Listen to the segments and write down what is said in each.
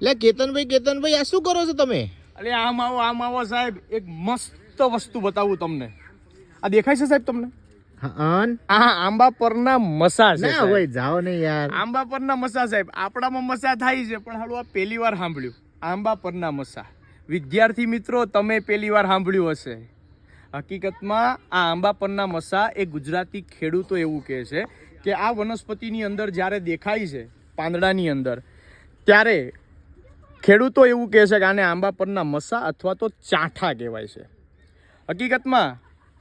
લે કેતનભાઈ કેતનભાઈ આ શું કરો છો તમે? અરે આમ આવો આમ આવો સાહેબ. એક મસ્ત વસ્તુ બતાવું તમને. આ દેખાય છે સાહેબ તમને? આંબા પરના મસા છે ના હોય જાઓ ને યાર. આંબા પરના મસા સાહેબ. આપણામાં મસા થાય છે પણ હાલું આ પહેલી વાર સાંભળ્યું. આંબા પરના મસા. વિદ્યાર્થી મિત્રો તમે પહેલી વાર સાંભળ્યું હશે. હકીકતમાં આ આંબા પરના મસા એ ગુજરાતી ખેડૂતો એવું કહે છે કે આ વનસ્પતિની અંદર જ્યારે દેખાય છે પાંદડાની અંદર ત્યારે ખેડૂતો એવું કહે છે કે આને આંબા પરના મસા અથવા તો ચાંઠા કહેવાય છે. હકીકતમાં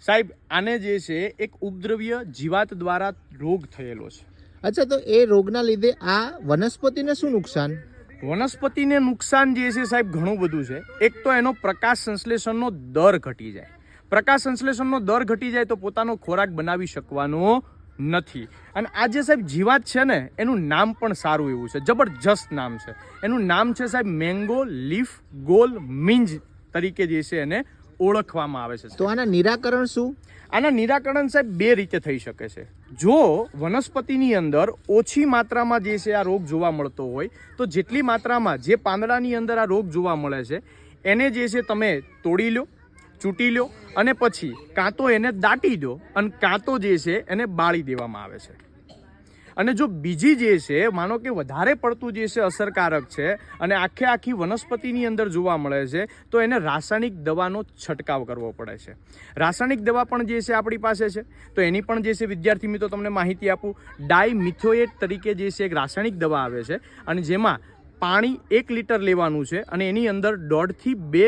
સાહેબ આને જે છે એક ઉપદ્રવ્ય જીવાત દ્વારા રોગ થયેલો છે. અચ્છા તો એ રોગના લીધે આ વનસ્પતિને શું નુકસાન? વનસ્પતિને નુકસાન જે છે સાહેબ ઘણું બધું છે. એક તો એનો પ્રકાશ સંશ્લેષણનો દર ઘટી જાય. પ્રકાશ સંશ્લેષણનો દર ઘટી જાય તો પોતાનો ખોરાક બનાવી શકવાનો નથી. અને આ જે સાહેબ જીવાત છે ને એનું નામ પણ સારું એવું છે. જબરજસ્ત નામ છે. એનું નામ છે સાહેબ મેંગો લીફ ગોલ મિંજ તરીકે જે છે એને ઓળખવામાં આવે છે તો આના નિરાકરણ શું? આના નિરાકરણ સાહેબ બે રીતે થઈ શકે છે. જો વનસ્પતિની અંદર ઓછી માત્રામાં જે છે આ રોગ જોવા મળતો હોય તો જેટલી માત્રામાં જે પાંદડાની અંદર આ રોગ જોવા મળે છે એને જે છે તમે તોડી લો. ચૂંટી લો અને પછી કાં તો એને દાટી દો અને કાં તો જે છે એને બાળી દેવામાં આવે છે. અને જો બીજી જે છે, માનો કે વધારે પડતું જે છે અસરકારક છે અને આખે આખી વનસ્પતિની અંદર જોવા મળે છે, તો એને રાસાયણિક દવાનો છંટકાવ કરવો પડે છે. રાસાયણિક દવા પણ જે છે આપણી પાસે છે. તો એની પણ જે છે, વિદ્યાર્થી મિત્રો, તમને માહિતી આપું. ડાયમિથોએટ તરીકે જે છે, એક રાસાયણિક દવા આવે છે અને જેમાં પાણી એક લીટર લેવાનું છે અને એની અંદર દોઢથી બે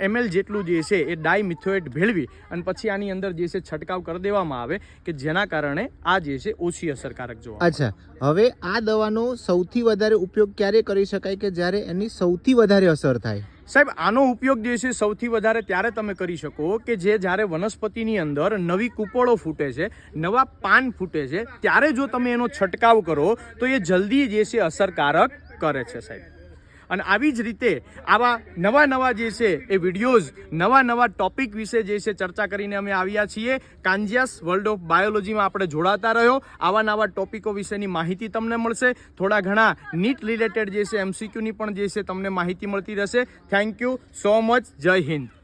એમએલ જેટલું જે છે એ ડાયમિથોએટ ભેળવી અને પછી આની અંદર જે છે છંટકાવ કરી દેવામાં આવે કે જેના કારણે આ જે છે ઓછી અસરકારક જોવા અચ્છા. હવે આ દવાનો સૌથી વધારે ઉપયોગ ક્યારે કરી શકાય કે જ્યારે એની સૌથી વધારે અસર થાય? સાહેબ આનો ઉપયોગ જે છે સૌથી વધારે ત્યારે તમે કરી શકો કે જે જ્યારે વનસ્પતિની અંદર નવી કૂપળો ફૂટે છે નવા પાન ફૂટે છે ત્યારે જો તમે એનો છંટકાવ કરો તો એ જલ્દી જે છે અસરકારક કરે છે સાહેબ. અને આવી જ રીતે આવા નવા નવા જે છે એ વિડીયોઝ, નવા નવા ટોપિક વિશે જે છે ચર્ચા કરીને અમે આવ્યા છીએ. કાંજિયાસ વર્લ્ડ ઓફ બાયોલોજીમાં આપણે જોડાતા રહ્યો. આવા નવા ટોપિકો વિશેની માહિતી તમને મળશે. થોડા ઘણા નીટ રિલેટેડ જે છે એમસીક્યુની પણ જે છે તમને માહિતી મળતી રહેશે. Thank you so much. Jai Hind.